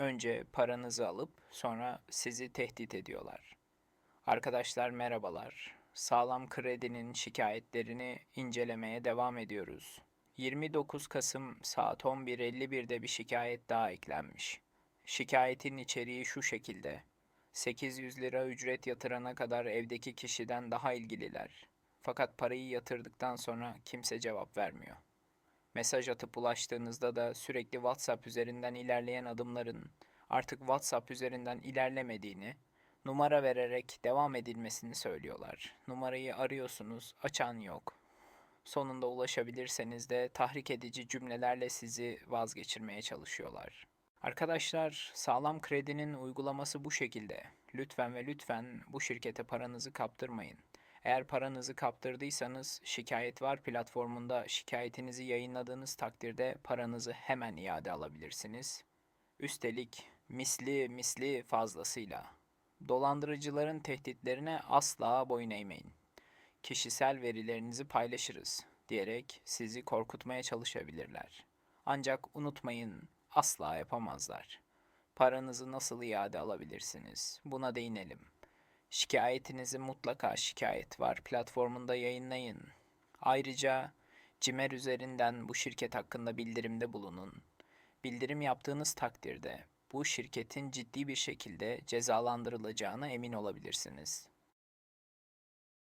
Önce paranızı alıp sonra sizi tehdit ediyorlar. Arkadaşlar merhabalar. Sağlam Kredi'nin şikayetlerini incelemeye devam ediyoruz. 29 Kasım saat 11.51'de bir şikayet daha eklenmiş. Şikayetin içeriği şu şekilde. 800 lira ücret yatırana kadar evdeki kişiden daha ilgililer. Fakat parayı yatırdıktan sonra kimse cevap vermiyor. Mesaj atıp ulaştığınızda da sürekli WhatsApp üzerinden ilerleyen adımların artık WhatsApp üzerinden ilerlemediğini, numara vererek devam edilmesini söylüyorlar. Numarayı arıyorsunuz, açan yok. Sonunda ulaşabilirseniz de tahrik edici cümlelerle sizi vazgeçirmeye çalışıyorlar. Arkadaşlar, sağlam kredinin uygulaması bu şekilde. Lütfen ve lütfen bu şirkete paranızı kaptırmayın. Eğer paranızı kaptırdıysanız şikayet var platformunda şikayetinizi yayınladığınız takdirde paranızı hemen iade alabilirsiniz. Üstelik misli misli fazlasıyla. Dolandırıcıların tehditlerine asla boyun eğmeyin. Kişisel verilerinizi paylaşırız diyerek sizi korkutmaya çalışabilirler. Ancak unutmayın asla yapamazlar. Paranızı nasıl iade alabilirsiniz? Buna değinelim. Şikayetinizi mutlaka şikayet var platformunda yayınlayın. Ayrıca Cimer üzerinden bu şirket hakkında bildirimde bulunun. Bildirim yaptığınız takdirde bu şirketin ciddi bir şekilde cezalandırılacağına emin olabilirsiniz.